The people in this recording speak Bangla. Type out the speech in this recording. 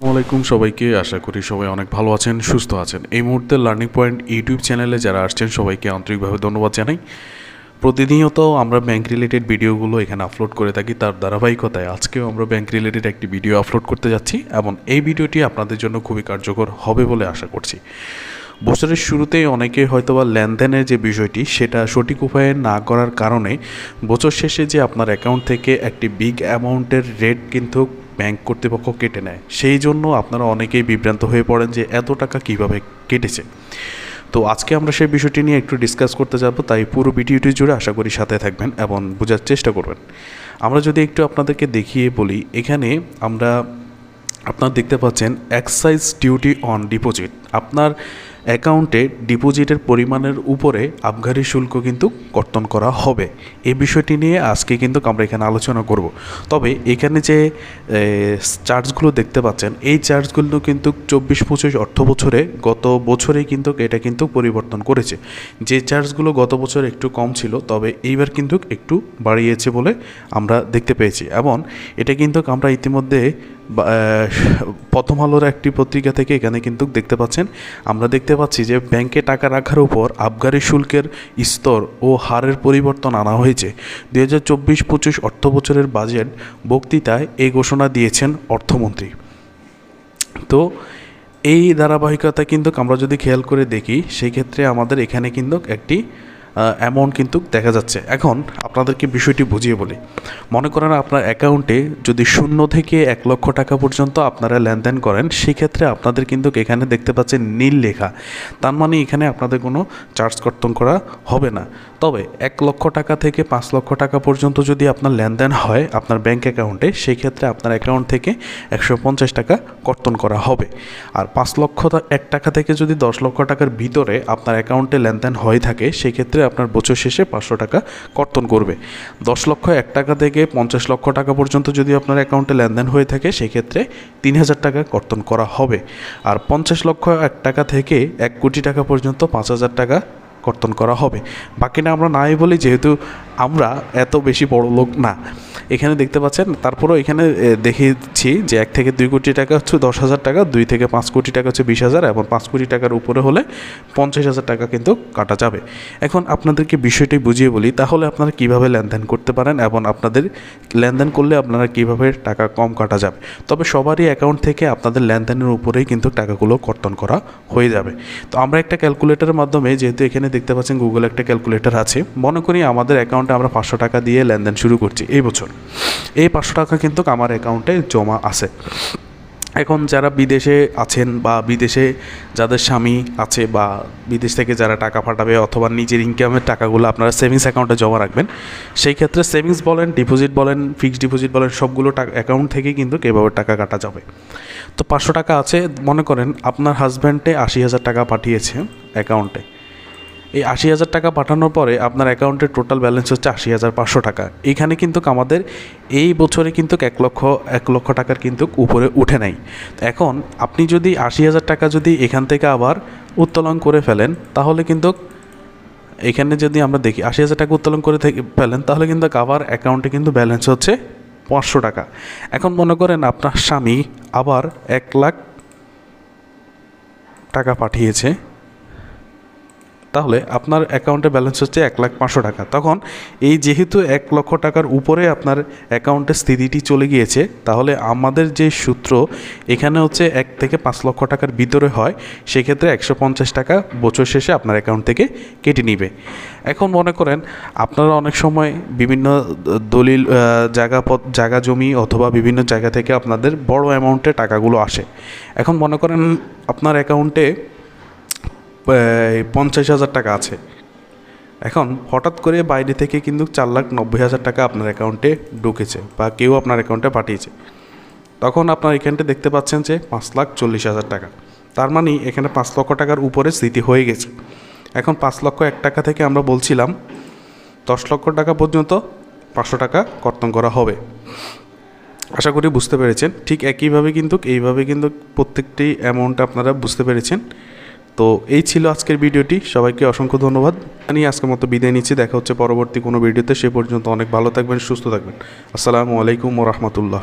আসসালামাইকুম সবাইকে। আশা করি সবাই অনেক ভালো আছেন, সুস্থ আছেন। এই মুহূর্তে লার্নিং পয়েন্ট ইউটিউব চ্যানেলে যারা আসছেন, সবাইকে আন্তরিকভাবে ধন্যবাদ জানাই। প্রতিনিয়ত আমরা ব্যাংক রিলেটেড ভিডিওগুলো এখানে আপলোড করে থাকি তার ধারাবাহিকতায়। আজকেও আমরা ব্যাংক রিলেটেড একটি ভিডিও আপলোড করতে যাচ্ছি এবং এই ভিডিওটি আপনাদের জন্য খুবই কার্যকর হবে বলে আশা করছি। বছরের শুরুতেই অনেকে হয়তোবা লেনদেনের যে বিষয়টি, সেটা সঠিক উপায়ে না করার কারণে বছর শেষে যে আপনার অ্যাকাউন্ট থেকে একটি বিগ অ্যামাউন্টের রেট কিন্তু ব্যাংক কর্তৃপক্ষ কেটে নেয়। সেই জন্য আপনারা অনেকেই বিভ্রান্ত হয়ে পড়েন যে এত টাকা কীভাবে কেটেছে। তো আজকে আমরা সেই বিষয়টি নিয়ে একটু ডিসকাস করতে যাব, তাই পুরো ভিডিওটি জুড়ে আশা করি সাথে থাকবেন এবং বোঝার চেষ্টা করবেন। আমরা যদি একটু আপনাদেরকে দেখিয়ে বলি, এখানে আমরা আপনার দেখতে পাচ্ছেন এক্সাইজ ডিউটি অন ডিপোজিট আপনার অ্যাকাউন্টে ডিপোজিটের পরিমাণের উপরে আবগারি শুল্ক কিন্তু কর্তন করা হবে। এই বিষয়টি নিয়ে আজকে কিন্তু আমরা এখানে আলোচনা করব। তবে এখানে যে চার্জগুলো দেখতে পাচ্ছেন, এই চার্জগুলো কিন্তু চব্বিশ পঁচিশ অর্থ বছরে গত বছরেই কিন্তু এটা কিন্তু পরিবর্তন করেছে। যে চার্জগুলো গত বছর একটু কম ছিল, তবে এইবার কিন্তু একটু বাড়িয়েছে বলে আমরা দেখতে পেয়েছি। এবং এটা কিন্তু আমরা ইতিমধ্যে প্রথম আলোর একটি পত্রিকা থেকে এখানে কিন্তু দেখতে পাচ্ছেন। আমরা দেখতে পাচ্ছি যে ব্যাংকে টাকা রাখার উপর আবগারি শুল্কের স্তর ও হারের পরিবর্তন আনা হয়েছে। দুই হাজার চব্বিশ পঁচিশ অর্থ বছরের বাজেট বক্তৃতায় এই ঘোষণা দিয়েছেন অর্থমন্ত্রী। তো এই ধারাবাহিকতা কিন্তু আমরা যদি খেয়াল করে দেখি সেই ক্ষেত্রে আমাদের এখানে কিন্তু একটি অ্যামাউন্ট কিন্তু দেখা যাচ্ছে। এখন আপনাদেরকে বিষয়টি বুঝিয়ে বলি। মনে করেন আপনার অ্যাকাউন্টে যদি শূন্য থেকে এক লক্ষ টাকা পর্যন্ত আপনারা লেনদেন করেন, সেক্ষেত্রে আপনাদের কিন্তু এখানে দেখতে পাচ্ছেন নীল লেখা। তার মানে এখানে আপনাদের কোনো চার্জ কর্তন করা হবে না। তবে এক লক্ষ টাকা থেকে পাঁচ লক্ষ টাকা পর্যন্ত যদি আপনার লেনদেন হয় আপনার ব্যাংক অ্যাকাউন্টে সেই ক্ষেত্রে আপনার অ্যাকাউন্ট থেকে একশো পঞ্চাশ টাকা কর্তন করা হবে। আর পাঁচ লক্ষ এক টাকা থেকে যদি দশ লক্ষ টাকার ভিতরে আপনার অ্যাকাউন্টে লেনদেন হয়ে থাকে সেই ক্ষেত্রে আপনার বছর শেষে পাঁচশো টাকা কর্তন করবে। দশ লক্ষ এক টাকা থেকে পঞ্চাশ লক্ষ টাকা পর্যন্ত যদি আপনার অ্যাকাউন্টে লেনদেন হয়ে থাকে, সেক্ষেত্রে তিন হাজার টাকা কর্তন করা হবে। আর পঞ্চাশ লক্ষ এক টাকা থেকে এক কোটি টাকা পর্যন্ত পাঁচ হাজার টাকা কর্তন করা হবে। বাকিটা আমরা নাই বলি, যেহেতু আমরা এত বেশি বড় লোক না। এখানে দেখতে পাচ্ছেন, তারপরেও এখানে দেখেছি যে এক থেকে দুই কোটি টাকা হচ্ছে দশ হাজার টাকা, দুই থেকে পাঁচ কোটি টাকা হচ্ছে বিশ হাজার এবং পাঁচ কোটি টাকার উপরে হলে পঞ্চাশ হাজার টাকা কিন্তু কাটা যাবে। এখন আপনাদেরকে বিষয়টি বুঝিয়ে বলি, তাহলে আপনারা কীভাবে লেনদেন করতে পারেন এবং আপনাদের লেনদেন করলে আপনারা কীভাবে টাকা কম কাটা যাবে? তবে সবারই অ্যাকাউন্ট থেকে আপনাদের লেনদেনের উপরেই কিন্তু টাকাগুলো কর্তন করা হয়ে যাবে। তো আমরা একটা ক্যালকুলেটরের মাধ্যমে, যেহেতু এখানে দেখতে পাচ্ছেন গুগল একটা ক্যালকুলেটর আছে, মনে করি আমাদের অ্যাকাউন্টে আমরা পাঁচশো টাকা দিয়ে লেনদেন শুরু করছি এই বছর। এই পাঁচশো টাকা কিন্তু আমার অ্যাকাউন্টে জমা আছে। এখন যারা বিদেশে আছেন বা বিদেশে যাদের স্বামী আছে বা বিদেশ থেকে যারা টাকা পাঠাবে অথবা নিজের ইনকামের টাকাগুলো আপনারা সেভিংস অ্যাকাউন্টে জমা রাখবেন, সেই ক্ষেত্রে সেভিংস বলেন ডিপোজিট বলেন ফিক্সড ডিপোজিট বলেন, সবগুলো টাকা অ্যাকাউন্ট থেকেই কিন্তু এভাবে টাকা কাটা যাবে। তো পাঁচশো টাকা আছে, মনে করেন আপনার হাজব্যান্ডে আশি হাজার টাকা পাঠিয়েছে অ্যাকাউন্টে এই আশি হাজার টাকা পাঠানোর পরে আপনার অ্যাকাউন্টের টোটাল ব্যালেন্স হচ্ছে আশি হাজার পাঁচশো টাকা। এইখানে কিন্তু আমাদের এই বছরে কিন্তু এক লক্ষ এক লক্ষ টাকার কিন্তু উপরে উঠে নাই। এখন আপনি যদি আশি হাজার টাকা যদি এখান থেকে আবার উত্তোলন করে ফেলেন, তাহলে কিন্তু এখানে যদি আমরা দেখি আশি হাজার টাকা উত্তোলন করে থেকে ফেলেন, তাহলে কিন্তু আবার অ্যাকাউন্টে কিন্তু ব্যালেন্স হচ্ছে পাঁচশো টাকা। এখন মনে করেন আপনার স্বামী আবার এক লাখ টাকা পাঠিয়েছে। তাহলে আপনার অ্যাকাউন্টে ব্যালেন্স হচ্ছে এক লাখ পাঁচশো টাকা। তখন এই যেহেতু এক লক্ষ টাকার উপরে আপনার অ্যাকাউন্টের স্থিতিটি চলে গিয়েছে, তাহলে আমাদের যে সূত্র এখানে হচ্ছে এক থেকে পাঁচ লক্ষ টাকার ভিতরে হয়, সেক্ষেত্রে একশো পঞ্চাশ টাকা বছর শেষে আপনার অ্যাকাউন্ট থেকে কেটে নিবে। এখন মনে করেন আপনারা অনেক সময় বিভিন্ন দলিল জায়গা পথ জায়গা জমি অথবা বিভিন্ন জায়গা থেকে আপনাদের বড় অ্যামাউন্টে টাকাগুলো আসে। এখন মনে করেন আপনার অ্যাকাউন্টে পঞ্চাশ হাজার টাকা আছে। এখন হঠাৎ করে বাইরে থেকে কিন্তু চার লাখ নব্বই হাজার টাকা আপনার অ্যাকাউন্টে ঢুকেছে বা কেউ আপনার অ্যাকাউন্টে পাঠিয়েছে। তখন আপনার এখানটা দেখতে পাচ্ছেন যে পাঁচ লাখ চল্লিশ হাজার টাকা। তার মানে এখানে পাঁচ লক্ষ টাকার উপরে স্থিতি হয়ে গেছে। এখন পাঁচ লক্ষ এক টাকা থেকে আমরা বলছিলাম, দশ লক্ষ টাকা পর্যন্ত পাঁচশো টাকা কর্তন করা হবে। আশা করি বুঝতে পেরেছেন। ঠিক একইভাবে কিন্তু, এইভাবে কিন্তু প্রত্যেকটি অ্যামাউন্ট আপনারা বুঝতে পেরেছেন। তো এই ছিল আজকের ভিডিওটি। সবাইকে অসংখ্য ধন্যবাদ। আমি আজকের মতো বিদায় নিচ্ছি। দেখা হচ্ছে পরবর্তী কোনো ভিডিওতে। সে পর্যন্ত অনেক ভালো থাকবেন, সুস্থ থাকবেন। আসসালামু আলাইকুম ও রহমতুল্লাহ।